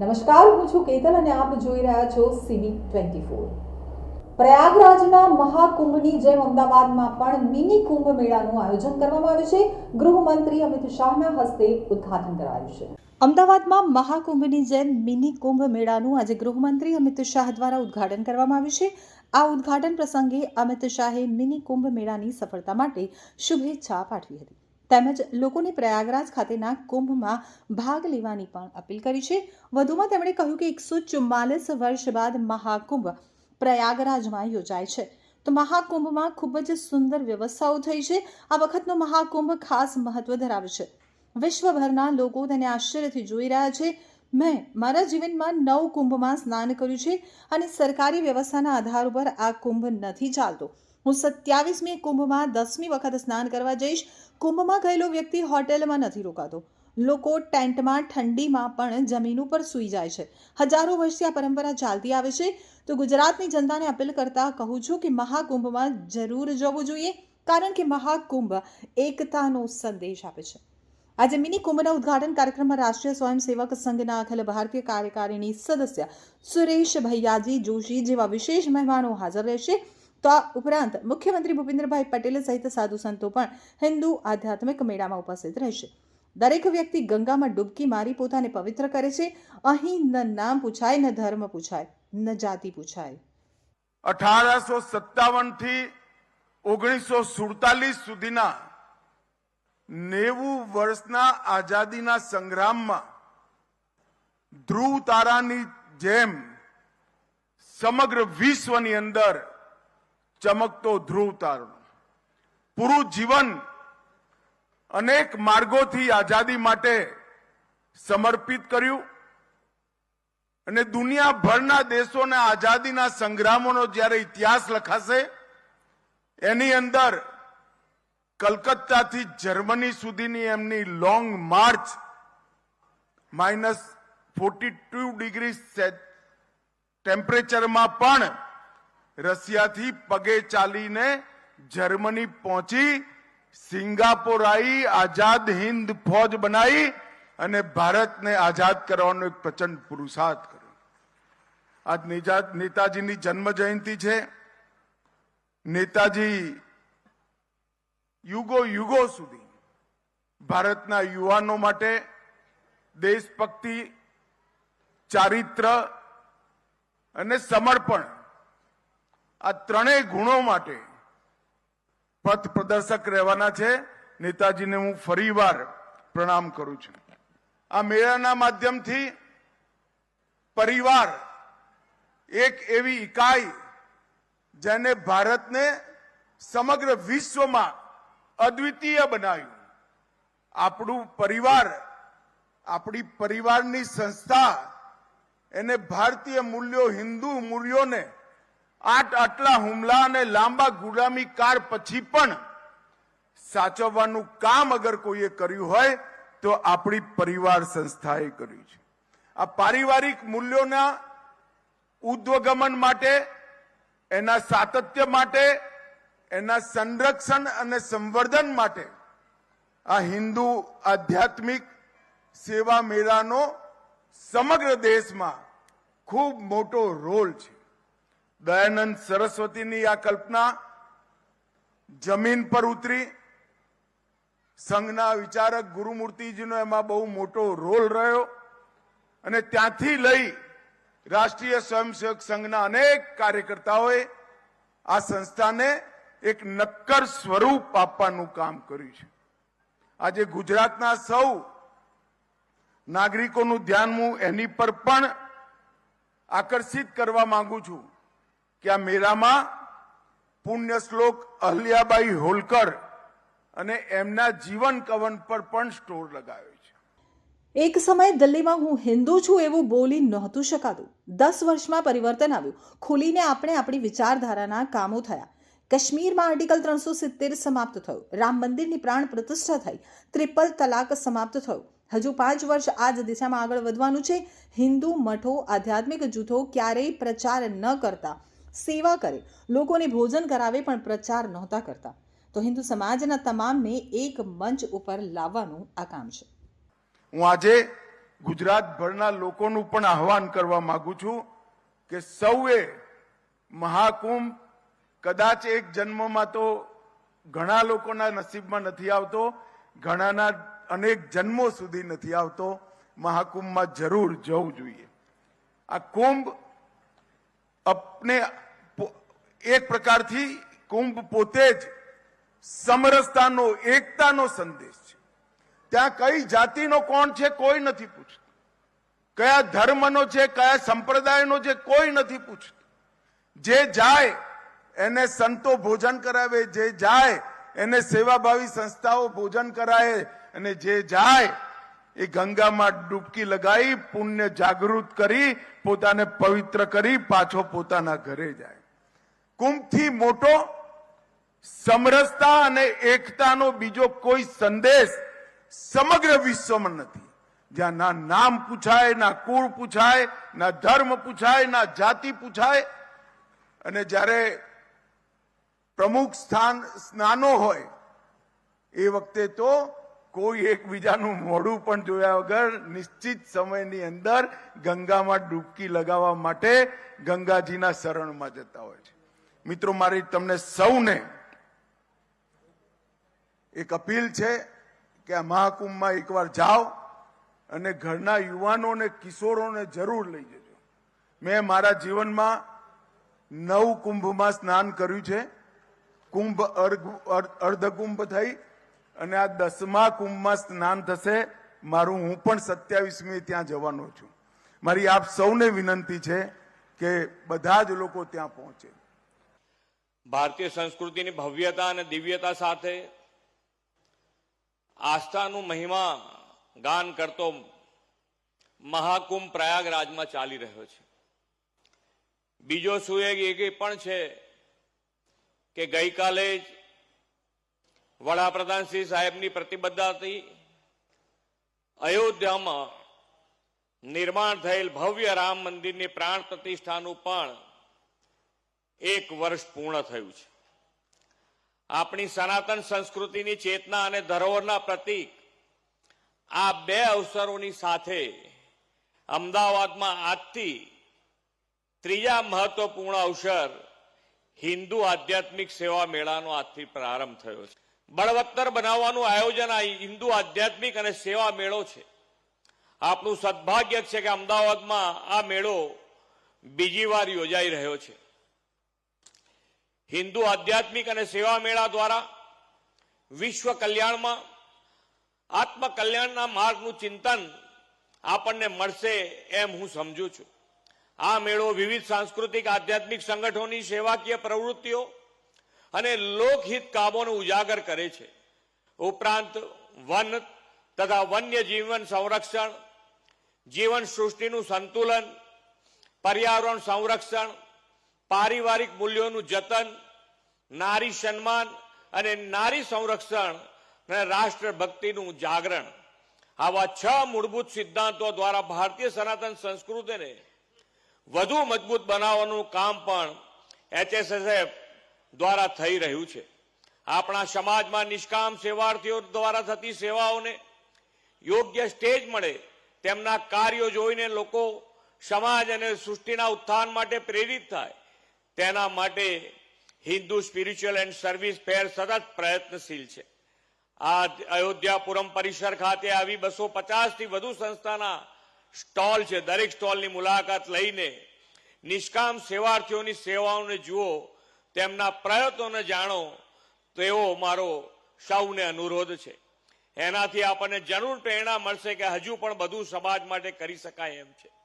નમસ્કાર, હું છું કેતન અને આપ જોઈ રહ્યા છો સીબી ટ્વેન્ટી ફોર. પ્રયાગરાજના મહાકુંભની જેમ અમદાવાદમાં પણ મિની કુંભ મેળાનું આયોજન કરવામાં આવ્યું છે. ગૃહમંત્રી અમિત શાહના હસ્તે ઉદ્ઘાટન કરાયું છે. અમદાવાદમાં મહાકુંભની જેમ મિની કુંભ મેળાનું આજે ગૃહમંત્રી અમિત શાહ દ્વારા ઉદ્ઘાટન કરવામાં આવ્યું છે. આ ઉદ્ઘાટન પ્રસંગે અમિત શાહે મિની કુંભ મેળાની સફળતા માટે શુભેચ્છા પાઠવી હતી. તેમજ લોકોને પ્રયાગરાજ ખાતેના કુંભમાં ભાગ લેવાની પણ અપીલ કરી છે. વધુમાં તેમણે કહ્યું કે એકસો ચુમ્માલીસ વર્ષ બાદ મહાકુંભ પ્રયાગરાજમાં યોજાય છે. તો મહાકુંભમાં ખૂબ જ સુંદર વ્યવસ્થાઓ થઈ છે. આ વખતનો મહાકુંભ ખાસ મહત્વ ધરાવે છે. વિશ્વભરના લોકો તેને આશ્ચર્યથી જોઈ રહ્યા છે. મેં મારા જીવનમાં નવ કુંભમાં સ્નાન કર્યું છે અને સરકારી વ્યવસ્થાના આધાર ઉપર આ કુંભ નથી ચાલતો. હું સત્યાવીસમી કુંભમાં દસમી વખત સ્નાન કરવા જઈશ. કુંભમાં ગયેલો વ્યક્તિ હોટેલમાં નથી રોકાતો. લોકો ટેન્ટમાં, ઠંડીમાં પણ જમીન ઉપર સૂઈ જાય છે. હજારો વર્ષથી આ પરંપરા ચાલતી આવે છે. તો ગુજરાતની જનતાને અપીલ કરતા કહું છું કે મહાકુંભમાં જરૂર જવું જોઈએ, કારણ કે મહાકુંભ એકતાનો સંદેશ આપે છે. આજે મિની કુંભના ઉદઘાટન કાર્યક્રમમાં રાષ્ટ્રીય સ્વયંસેવક સંઘના અખિલ ભારતીય કાર્યકારિણી સદસ્ય સુરેશ ભૈયાજી જોશી જેવા વિશેષ મહેમાનો હાજર રહેશે. તો આ ઉપરાંત મુખ્યમંત્રી ભૂપેન્દ્રભાઈ પટેલ સહિત સાધુ સંતો પણ હિન્દુ આધ્યાત્મિક મેળામાં ઉપસ્થિત રહેશે. દરેક વ્યક્તિ ગંગામાં ડૂબકી મારી પોતાને પવિત્ર કરે છે. અહીં ન નામ પૂછાય, ન ધર્મ પૂછાય, ન જાતિ પૂછાય. અઢારસો સત્તાવનથી ઓગણીસો સુડતાલીસ સુધીના નેવું વર્ષના આઝાદીના સંગ્રામમાં ધ્રુવ તારાની જેમ સમગ્ર વિશ્વની અંદર ચમકતો ધ્રુવ તારો પૂરું જીવન અનેક માર્ગોથી આઝાદી માટે સમર્પિત કર્યું અને દુનિયાભરના દેશોના આઝાદીના સંગ્રામોનો જ્યારે ઇતિહાસ લખાશે, એની અંદર કલકત્તાથી જર્મની સુધીની એમની long march minus forty two degree ટેમ્પરેચરમાં પણ રશિયાથી પગે ચાલીને જર્મની પહોંચી સિંગાપોર આવી આઝાદ હિન્દ ફોજ બનાવી અને ભારતને આઝાદ કરવાનો એક પ્રચંડ પુરુષાર્થ કર્યો. આજ નિજા- નેતાજીની જન્મ જયંતિ છે. નેતાજી યુગો યુગો સુધી ભારતના યુવાનો માટે દેશભક્તિ, ચારિત્ર અને સમર્પણ આ ત્રણેય ગુણો માટે પથ પ્રદર્શક રહેવાના છે. નેતાજીને હું ફરીવાર પ્રણામ કરું છું. આ મેળાના માધ્યમથી પરિવાર એક એવી ઇકાઈ જેને ભારતને સમગ્ર વિશ્વમાં અદ્વિતીય બનાવ્યું. આપણું પરિવાર, આપણી પરિવારની સંસ્થા, એને ભારતીય મૂલ્યો, હિન્દુ મૂલ્યોને આટલા હુમલા અને લાંબા ગુલામી કાળ પછી પણ સાચવવાનું કામ અગર કોઈએ કર્યું હોય, તો આપણી પરિવાર સંસ્થાએ કર્યું છે. આ પારિવારિક મૂલ્યોના ઉદ્વગમન માટે, એના સાતત્ય માટે, એના સંરક્ષણ અને સંવર્ધન માટે આ હિન્દુ આધ્યાત્મિક સેવા મેળાનો સમગ્ર દેશમાં ખૂબ મોટો રોલ છે. દયાનંદ સરસ્વતીની આ કલ્પના જમીન પર ઉતરી. સંઘના વિચારક ગુરુમૂર્તિજીનો એમાં બહુ મોટો રોલ રહ્યો અને ત્યાંથી લઈ રાષ્ટ્રીય સ્વયંસેવક સંઘના અનેક કાર્યકર્તાઓએ આ સંસ્થાને એક નક્કર સ્વરૂપ આપવાનું કામ કર્યું છે. આજે ગુજરાતના સૌ નાગરિકોનું ધ્યાન હું એની પર પણ આકર્ષિત કરવા માંગુ છું. કે આ મેળામાં પુણ્ય શ્લોક અહલ્યાબાઈ હોલકર અને એમના જીવન કવન પર પણ સ્ટોર લગાવ્યો છે. એક સમયે દિલ્હીમાં હું હિન્દુ છું એવું બોલી નહોતું શકાતું. દસ વર્ષમાં પરિવર્તન આવ્યું. ખુલીને આપણે આપણી વિચારધારાના કામો થયા. કાશ્મીરમાં આર્ટિકલ ત્રણસો સિત્તેર સમાપ્ત થયું. રામ મંદિરની પ્રાણ પ્રતિષ્ઠા થઈ. ત્રિપલ તલાક સમાપ્ત થયું. હજુ પાંચ વર્ષ આ જ દિશામાં આગળ વધવાનું છે. હિન્દુ મઠો, આધ્યાત્મિક જૂથો ક્યારેય પ્રચાર ન કરતા. સેવા કરે. લોકોને ભોજન કરાવે પણ પ્રચાર નહોતા કરતા. તો હિન્દુ સમાજના તમામને એક મંચ ઉપર લાવવાનું આ કામ છે. હું આજે ગુજરાતભરના લોકોનું પણ આહવાન કરવા માંગુ છું કે સૌએ મહાકુંભ કદાચ એક જન્મમાં તો ઘણા લોકોના નસીબમાં નથી આવતો, ઘણાના અનેક જન્મો સુધી નથી આવતો, મહાકુંભમાં જરૂર જવું જોઈએ. આ કુંભ અપને એક પ્રકારથી કુંભ પોતે જ સમરસતાનો, એકતાનો સંદેશ છે. ત્યાં કઈ જાતિનો કોણ છે કોઈ નથી પૂછતું. કયા ધર્મનો છે, કયા સંપ્રદાયનો છે કોઈ નથી પૂછતું. જે જાય એને સંતો ભોજન કરાવે, જે જાય એને સેવાભાવી સંસ્થાઓ ભોજન કરાવે અને જે જાય એ ગંગામાં ડૂબકી લગાવી પુણ્ય જાગૃત કરી, પોતાને પવિત્ર કરી, પાછો પોતાના ઘરે જાય. કુંભથી મોટો સમરસતા અને એકતાનો બીજો કોઈ સંદેશ સમગ્ર વિશ્વમાં નથી. જ્યાં ના નામ પૂછાય, ના કુળ પૂછાય, ના ધર્મ પૂછાય, ના જાતિ પૂછાય, અને જ્યારે પ્રમુખ સ્થાન સ્નાનો હોય, એ વખતે તો કોઈ એકબીજાનું મોઢું પણ જોયા વગર નિશ્ચિત સમયની અંદર ગંગામાં ડૂબકી લગાવવા માટે ગંગાજીના શરણમાં જતા હોય છે. મિત્રો, મારી તમને સૌને એક અપીલ છે કે આ મહાકુંભમાં એકવાર જાઓ અને ઘરના યુવાનો અને કિશોરોને જરૂર લઈ જજો. મેં મારા જીવનમાં નવ કુંભમાં સ્નાન કર્યું છે. કુંભ અર્ધ- અર્ધ- અર્ધકુંભ થઈ અને આ દસમા કુંભમાં સ્નાન થશે. મારું હું પણ સત્યાવીસમી ત્યાં જવાનો છું. મારી આપ સૌને વિનંતી છે કે બધા જ લોકો ત્યાં પહોંચે. ભારતીય સંસ્કૃતિની ભવ્યતા અને દિવ્યતા સાથે આસ્થાનું મહિમા ગાન કરતો મહાકુંભ પ્રયાગરાજમાં ચાલી રહ્યો છે. બીજો એક એ પણ છે કે ગઈકાલે જ વડાપ્રધાન શ્રી સાહેબની પ્રતિબદ્ધતાથી અયોધ્યામાં નિર્માણ થયેલ ભવ્ય રામ મંદિરની પ્રાણ પ્રતિષ્ઠાનું પણ એક વર્ષ પૂર્ણ થયું છે. આપણી સનાતન સંસ્કૃતિની ચેતના અને ધરોહરના પ્રતીક આ બે અવસરોની સાથે અમદાવાદમાં આજથી ત્રીજા મહત્વપૂર્ણ અવસર હિન્દુ આધ્યાત્મિક સેવા મેળાનો આજથી પ્રારંભ થયો છે. બળવત્તર બનાવવાનું આયોજન આ હિન્દુ આધ્યાત્મિક અને સેવા મેળો છે. આપણું સદભાગ્ય છે કે અમદાવાદમાં આ મેળો બીજી વાર યોજાઈ રહ્યો છે. હિન્દુ આધ્યાત્મિક અને સેવા મેળા દ્વારા વિશ્વ કલ્યાણમાં આત્મકલ્યાણના માર્ગનું ચિંતન આપણને મળશે એમ હું સમજુ છું. આ મેળો વિવિધ સાંસ્કૃતિક, આધ્યાત્મિક સંગઠનોની સેવાકીય પ્રવૃત્તિઓ અને લોકહિત કામોને ઉજાગર કરે છે. ઉપરાંત વન તથા વન્ય જીવન સંરક્ષણ, જીવન સૃષ્ટિનું સંતુલન, પર્યાવરણ સંરક્ષણ પારિવારિક મૂલ્યોનું જતન, નારી સન્માન અને નારી સંરક્ષણ અને રાષ્ટ્રભક્તિનું જાગરણ. આવા છ મૂળભૂત સિદ્ધાંતો દ્વારા ભારતીય સનાતન સંસ્કૃતિને વધુ મજબૂત બનાવવાનું કામ પણ એચએસએસએફ દ્વારા થઈ રહ્યું છે. આપણા સમાજમાં નિષ્કામ સેવાર્થીઓ દ્વારા થતી સેવાઓને યોગ્ય સ્ટેજ મળે તેમના કાર્યો જોઈને લોકો સમાજ અને સૃષ્ટિના ઉત્થાન માટે પ્રેરિત થાય. તેના માટે Hindu spiritual and service fair સતત પ્રયત્નશીલ છે. આ અયોધ્યાપુરમ પરિસર ખાતે આવી બસો થી વધુ સંસ્થાના સ્ટોલ છે. દરેક સ્ટોલની મુલાકાત લઈને નિષ્કામ સેવાર્થીઓની સેવાઓને જુઓ, તેમના પ્રયત્નોને જાણો તેવો મારો સૌને અનુરોધ છે. એનાથી આપણને જરૂર પ્રેરણા મળશે કે હજુ પણ બધું સમાજ માટે કરી શકાય એમ છે.